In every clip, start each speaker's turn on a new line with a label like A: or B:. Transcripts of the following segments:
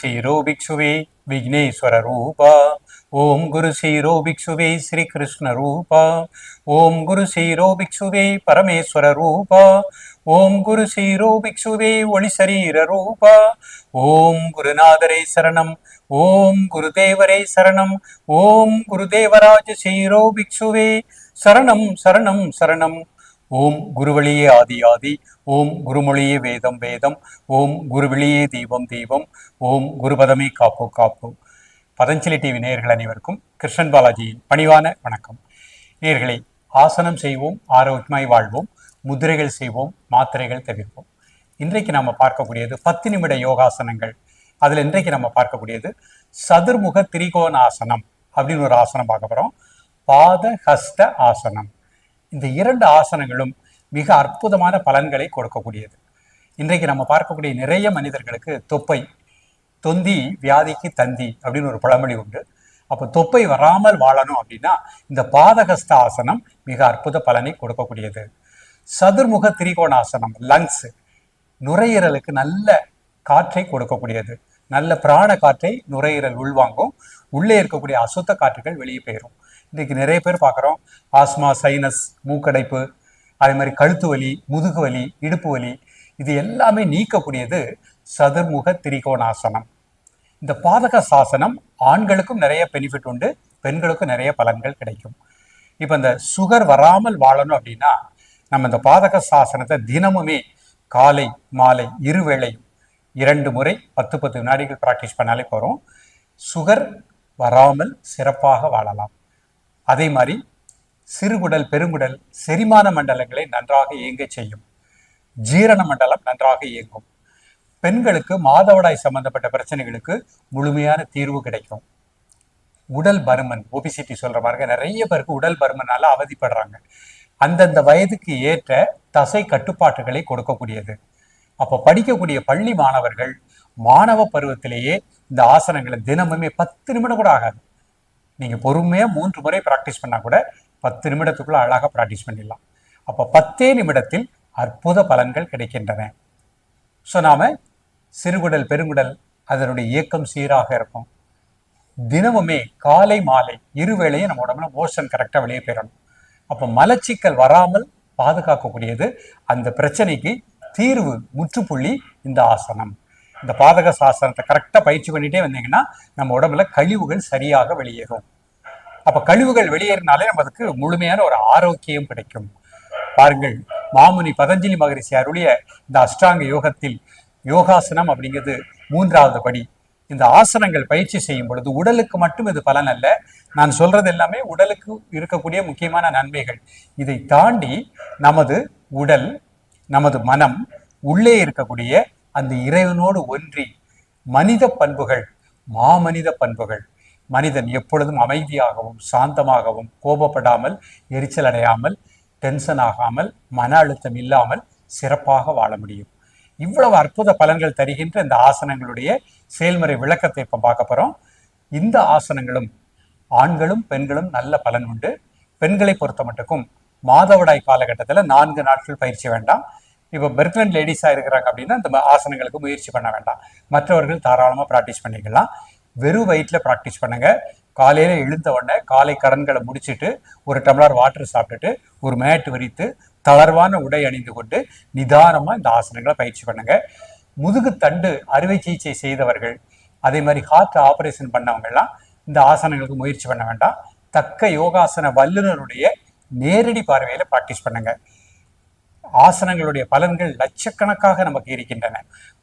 A: ஸ்ரீரோ பிக்ஷுவே விக்னேஸ்வர ரூபா. ஓம் குரு ஸ்ரீரோ பிக்ஷுவே ஸ்ரீ கிருஷ்ண ரூபா. ஓம் குரு ஸ்ரீரோ பிக்ஷுவே பரமேஸ்வர ரூபா. ஓம் குரு ஸ்ரீரோ பிக்ஷுவே ஒளி சரீர ரூபா. ஓம் குருநாதரே சரணம். ஓம் குருதேவரே சரணம். ஓம் குருதேவராஜ ஸ்ரீரோ பிக்ஷுவே. சரணம் சரணம் சரணம். ஓம் குருவழியே ஆதி ஆதி ஓம் குருமொழியே வேதம் வேதம் ஓம் குருவெளியே தீபம் தீபம் ஓம் குருபதமே காப்பு காப்பு. பதஞ்சலி டிவி நேயர்கள் அனைவருக்கும் கிருஷ்ணன் பாலாஜியின் பணிவான வணக்கம். நேர்களை ஆசனம் செய்வோம் ஆரோக்கியமாய் வாழ்வோம் முதிரைகள் செய்வோம் மாத்திரைகள் தவிர்ப்போம். இன்றைக்கு நம்ம பார்க்கக்கூடியது பத்து நிமிட யோகாசனங்கள். அதில் இன்றைக்கு நம்ம பார்க்கக்கூடியது சதுர்முக திரிகோணாசனம் அப்படின்னு ஒரு ஆசனம் பார்க்க போகிறோம் பாத ஹஸ்த ஆசனம். இந்த இரண்டு ஆசனங்களும் மிக அற்புதமான பலன்களை கொடுக்கக்கூடியது. இன்றைக்கு நம்ம பார்க்கக்கூடிய நிறைய மனிதர்களுக்கு தொப்பை தொந்தி வியாதிக்கு தந்தி அப்படின்னு ஒரு பழமொழி உண்டு. அப்போ தொப்பை வராமல் வாழணும் அப்படின்னா இந்த பாதகஸ்த ஆசனம் மிக அற்புத பலனை கொடுக்கக்கூடியது. சதுர்முக திரிகோணாசனம் லங்ஸ் நுரையீரலுக்கு நல்ல காற்றை கொடுக்கக்கூடியது. நல்ல பிராண காற்றை நுரையீரல் உள்வாங்கும். உள்ளே இருக்கக்கூடிய அசுத்த காற்றுகள் வெளியே போயிடும் இன்றைக்கு நிறைய பேர் பார்க்குறோம். ஆஸ்மா சைனஸ் மூக்கடைப்பு அதே மாதிரி கழுத்து வலி முதுகு வலி இடுப்பு வலி இது எல்லாமே நீக்கக்கூடியது சதுர்முக திரிகோணாசனம். இந்த பாதக சாசனம் ஆண்களுக்கும் நிறைய பெனிஃபிட் உண்டு பெண்களுக்கும் நிறைய பலன்கள் கிடைக்கும். இப்போ இந்த சுகர் வராமல் வாழணும் அப்படின்னா நம்ம இந்த பாதக சாசனத்தை தினமுமே காலை மாலை இருவேளை இரண்டு முறை பத்து பத்து வினாடிகள் ப்ராக்டிஸ் பண்ணாலே போகிறோம் சுகர் வராமல் சிறப்பாக வாழலாம். அதே மாதிரி சிறுகுடல் பெருங்குடல் செரிமான மண்டலங்களை நன்றாக இயங்க செய்யும். ஜீரண மண்டலம் நன்றாக இயங்கும். பெண்களுக்கு மாதவிடாய் சம்பந்தப்பட்ட பிரச்சனைகளுக்கு முழுமையான தீர்வு கிடைக்கும். உடல் பருமன் ஒபிசிட்டி சொல்ற மாதிரி நிறைய பேருக்கு உடல் பருமனால அவதிப்படுறாங்க. அந்தந்த வயதுக்கு ஏற்ற தசை கட்டுப்பாட்டுகளை கொடுக்கக்கூடியது. அப்போ படிக்கக்கூடிய பள்ளி மாணவர்கள் மாணவ பருவத்திலேயே இந்த ஆசனங்களை தினமுமே பத்து நிமிடம் கூட ஆகாது. நீங்க பொறுமையா மூன்று முறை ப்ராக்டிஸ் பண்ணா கூட பத்து நிமிடத்துக்குள்ள அழகாக ப்ராக்டிஸ் பண்ணிடலாம். அப்போ பத்தே நிமிடத்தில் அற்புத பலன்கள் கிடைக்கின்றன. ஸோ நாம சிறுகுடல் பெருங்குடல் அதனுடைய இயக்கம் சீராக இருக்கும். தினமுமே காலை மாலை இருவேளையும் நம்ம உடம்புல மோஷன் கரெக்டாக வெளியே போயிடணும். அப்போ மலச்சிக்கல் வராமல் பாதுகாக்கக்கூடியது அந்த பிரச்சனைக்கு தீர்வு முற்றுப்புள்ளி இந்த ஆசனம். இந்த பாதக சாசனத்தை கரெக்டாக பயிற்சி பண்ணிட்டே வந்தீங்கன்னா நம்ம உடம்புல கழிவுகள் சரியாக வெளியேறும். அப்ப கழிவுகள் வெளியேறினாலே நமக்கு முழுமையான ஒரு ஆரோக்கியம் கிடைக்கும். பாருங்கள் மாமுனி பதஞ்சலி மகரிஷி அருளிய இந்த அஷ்டாங்க யோகத்தில் யோகாசனம் அப்படிங்கிறது மூன்றாவது படி. இந்த ஆசனங்கள் பயிற்சி செய்யும் பொழுது உடலுக்கு மட்டும் இது பலன் அல்ல நான் சொல்றது எல்லாமே உடலுக்கு இருக்கக்கூடிய முக்கியமான நன்மைகள். இதை தாண்டி நமது உடல் நமது மனம் உள்ளே இருக்கக்கூடிய அந்த இறைவனோடு ஒன்றி மனித பண்புகள் மாமனித பண்புகள் மனிதன் எப்பொழுதும் அமைதியாகவும் சாந்தமாகவும் கோபப்படாமல் எரிச்சல் அடையாமல் டென்ஷன் ஆகாமல் மன அழுத்தம் இல்லாமல் சிறப்பாக வாழ முடியும். இவ்வளவு அற்புத பலன்கள் தருகின்ற இந்த ஆசனங்களுடைய செயல்முறை விளக்கத்தை இப்போ பார்க்க போகிறோம் இந்த ஆசனங்களும் ஆண்களும் பெண்களும் நல்ல பலன் உண்டு. பெண்களை பொறுத்த மட்டுக்கும் மாதவிடாய் காலகட்டத்தில் நான்கு நாட்கள் பயிற்சி வேண்டாம். இப்போ பெர்க்லண்ட் லேடிஸாக இருக்கிறாங்க அப்படின்னா இந்த ஆசனங்களுக்கு முயற்சி பண்ண வேண்டாம். மற்றவர்கள் தாராளமாக ப்ராக்டிஸ் பண்ணிக்கலாம். வெறும் வயிற்றில் ப்ராக்டிஸ் பண்ணுங்க. காலையில் எழுந்த உடனே காலை கடன்களை முடிச்சுட்டு ஒரு டம்ளர் வாட்டர் சாப்பிட்டுட்டு ஒரு மேட் விரித்து தளர்வான உடை அணிந்து கொண்டு நிதானமாக இந்த ஆசனங்களை பயிற்சி பண்ணுங்க. முதுகு தண்டு அறுவை சிகிச்சை செய்தவர்கள் அதே மாதிரி ஹார்ட் ஆபரேஷன் பண்ணவங்கெல்லாம் இந்த ஆசனங்களுக்கு முயற்சி பண்ண வேண்டாம். தக்க யோகாசன வல்லுநருடைய நேரடி பார்வையில் ப்ராக்டிஸ் பண்ணுங்க. ஆசனங்களுடைய பலன்கள் லட்சக்கணக்காக நமக்கு இருக்கின்றன.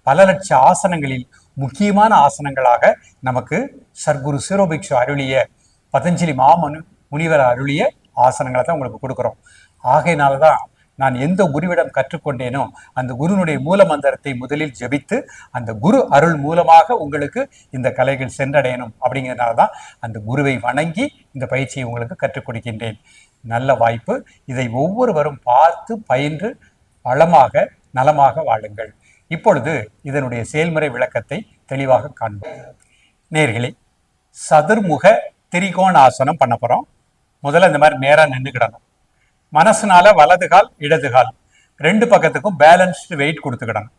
A: பல லட்ச ஆசனங்களில் முக்கியமான ஆசனங்களாக நமக்கு சர்க்குரு சிரோபிக்ஷு அருளிய பதஞ்சலி மாமனு முனிவர் அருளிய ஆசனங்களை தான் உங்களுக்கு கொடுக்குறோம். ஆகையினால தான் நான் எந்த குருவிடம் கற்றுக்கொண்டேனோ அந்த குருனுடைய மூல மந்திரத்தை முதலில் ஜெபித்து அந்த குரு அருள் மூலமாக உங்களுக்கு இந்த கலைகள் சென்றடையணும். அப்படிங்கிறதுனால தான் அந்த குருவை வணங்கி இந்த பயிற்சியை உங்களுக்கு கற்றுக் கொடுக்கின்றேன். நல்ல வாய்ப்பு. இதை ஒவ்வொருவரும் பார்த்து பயின்று வளமாக நலமாக வாழுங்கள். இப்பொழுது இதனுடைய செயல்முறை விளக்கத்தை தெளிவாக காண்போம். நேர்களே சதுர்முக திரிகோண ஆசனம் பண்ண போகிறோம் முதல்ல இந்த மாதிரி நேராக நின்றுக்கிடணும் மனசுனால வலது கால் இடது கால் ரெண்டு பக்கத்துக்கும் பேலன்ஸ்டு வெயிட் கொடுத்துக்கிடணும்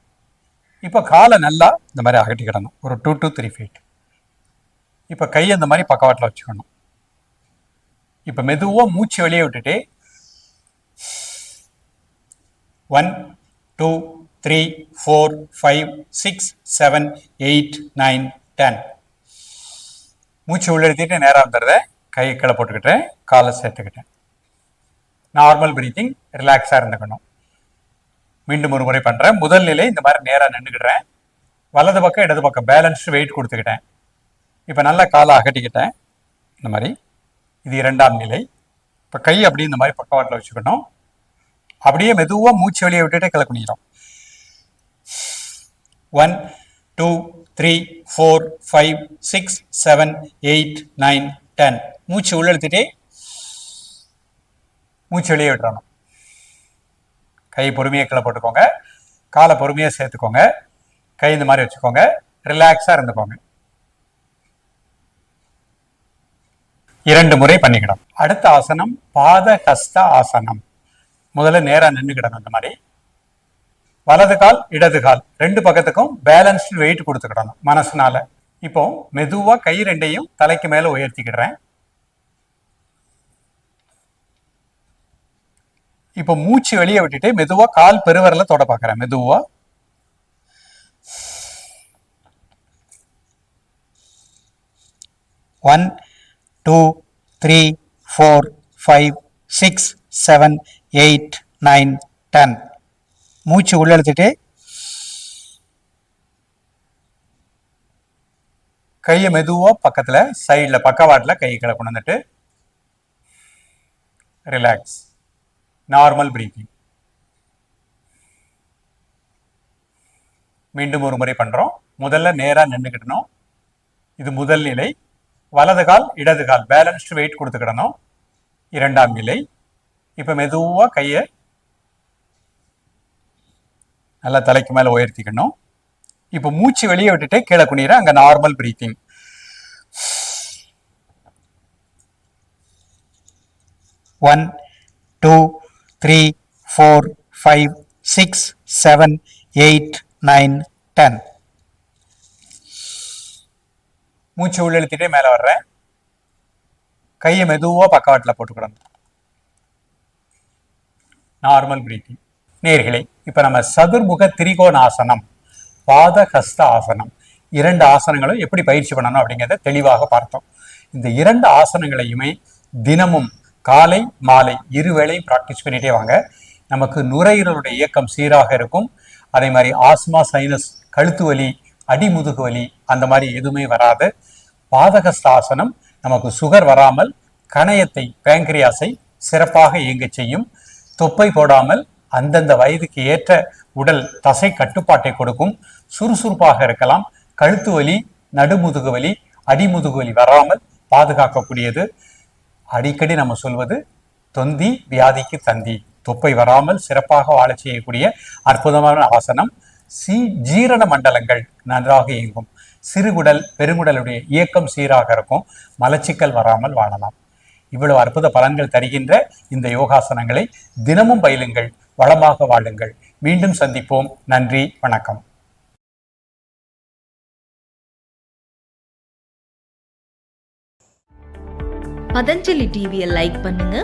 A: இப்போ காலை நல்லா இந்த மாதிரி அகட்டிக்கிடணும் ஒரு டூ டு த்ரீ ஃபீட் இப்போ கையை இந்த மாதிரி பக்கவாட்டில் வச்சுக்கணும். இப்போ மெதுவாக மூச்சு வெளியே விட்டுட்டு one two three four five six seven eight nine ten மூச்சு உள்ளெடுத்திட்டு நேராக வந்துடுறத கையை கீழே போட்டுக்கிட்டேன் காலை சேர்த்துக்கிட்டேன் நார்மல் பிரீத்திங் ரிலாக்ஸாக இருந்துக்கணும். மீண்டும் ஒரு முறை பண்ணுறேன் முதல் நிலை இந்த மாதிரி நேராக நின்றுக்கிடுறேன் வலது பக்கம் இடது பக்கம் பேலன்ஸ்டு வெயிட் கொடுத்துக்கிட்டேன். இப்போ நல்லா காலை அகட்டிக்கிட்டேன். இந்த மாதிரி. இது இரண்டாம் நிலை. இப்போ கை அப்படியே இந்த மாதிரி பக்கவாட்டில் வச்சுக்கணும். அப்படியே மெதுவாக மூச்சு வெளியே விட்டுட்டு கிளை குனிக்கிறோம் one two three four five six seven eight nine ten மூச்சு உள்ளெழுத்துட்டே மூச்சு வெளியே விட்டுறணும். கை பொறுமையாக கீழே போட்டுக்கோங்க. காலை பொறுமையாக சேர்த்துக்கோங்க. கை இந்த மாதிரி வச்சுக்கோங்க. ரிலாக்ஸாக இருந்துக்கோங்க. இரண்டு முறை பண்ணிக்கிடும் அடுத்த ஆசனம் பாத ஹஸ்த ஆசனம். முதல்ல நேராக நின்றுக்கிடணும் இந்த மாதிரி. வலது கால் இடது கால். ரெண்டு பக்கத்துக்கும் பேலன்ஸ்டு வெயிட் கொடுத்துக்கிடணும் மனசுனால. இப்போ மெதுவா கை ரெண்டையும் தலைக்கு மேல உயர்த்திக்கிடுறேன். இப்போ மூச்சு வெளியே விட்டுட்டு மெதுவா கால் பெருவரல தொட பார்க்கறேன் மெதுவா. One two three four five six seven eight nine ten. மூச்சு உள்ளெழுத்துட்டு கையை மெதுவாக பக்கத்தில் சைடில் பக்கவாட்டில் கை கீழே கொண்டு வந்துட்டு ரிலாக்ஸ் நார்மல் பிரீத்திங் மீண்டும் ஒரு முறை பண்ணுறோம் முதல்ல நேராக நின்றுக்கிட்டணும் இது முதல் நிலை. வலது கால் இடது கால். Balanced wait கொடுத்துக்கிடணும். இரண்டாம் நிலை. இப்போ மெதுவாக கையை நல்லா தலைக்கு மேலே உயர்த்திக்கணும். இப்போ மூச்சு வெளியே விட்டுட்டு கீழே குனிற அங்கே normal breathing one two three four five six seven eight nine ten மூச்சு உள்ளெழுத்திட்டே மேலே வர்றேன். கையை மெதுவாக பக்கவாட்டில் போட்டுக்கிடணும் நார்மல் பிரீத்திங் நேர்களை இப்போ நம்ம சதுர்முக திரிகோண ஆசனம் பாத ஹஸ்த ஆசனம் இரண்டு ஆசனங்களும் எப்படி பயிற்சி பண்ணணும் அப்படிங்கிறத தெளிவாக பார்த்தோம். இந்த இரண்டு ஆசனங்களையுமே தினமும் காலை மாலை இருவேளையும் ப்ராக்டிஸ் பண்ணிட்டே வாங்க. நமக்கு நுரையீரலுடைய இயக்கம் சீராக இருக்கும். அதே மாதிரி ஆஸ்மா சைனஸ் கழுத்து வலி அடிமுதுகு வலி அந்த மாதிரி எதுவுமே வராது. பாதகஸ்த ஆசனம் நமக்கு சுகர் வராமல் கணையத்தை பேங்கரியாஸை சிறப்பாக இயங்க செய்யும். தொப்பை போடாமல் அந்தந்த வயதுக்கு ஏற்ற உடல் தசை கட்டுப்பாட்டை கொடுக்கும். சுறுசுறுப்பாக இருக்கலாம். கழுத்து வலி நடுமுதுகு வலி அடிமுதுகு வலி வராமல் பாதுகாக்கக்கூடியது. அடிக்கடி நம்ம சொல்வது தொந்தி வியாதிக்கு தந்தி. தொப்பை வராமல் சிறப்பாக வாழ செய்யக்கூடிய அற்புதமான ஆசனம். சி ஜீரண மண்டலங்கள் நன்றாக இயங்கும். சிறுகுடல் பெருங்குடலுடைய இயக்கம் சீராக இருக்கும். மலச்சிக்கல் வராமல் வாழலாம். இவ்வளவு அற்புத பலன்கள் தருகின்ற இந்த யோகாசனங்களை தினமும் பயிலுங்கள். வளமாக வாழுங்கள். மீண்டும் சந்திப்போம். நன்றி. வணக்கம்.
B: பதஞ்சலி டிவியை லைக் பண்ணுங்க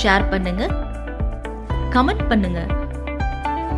B: ஷேர் பண்ணுங்க கமெண்ட் பண்ணுங்க.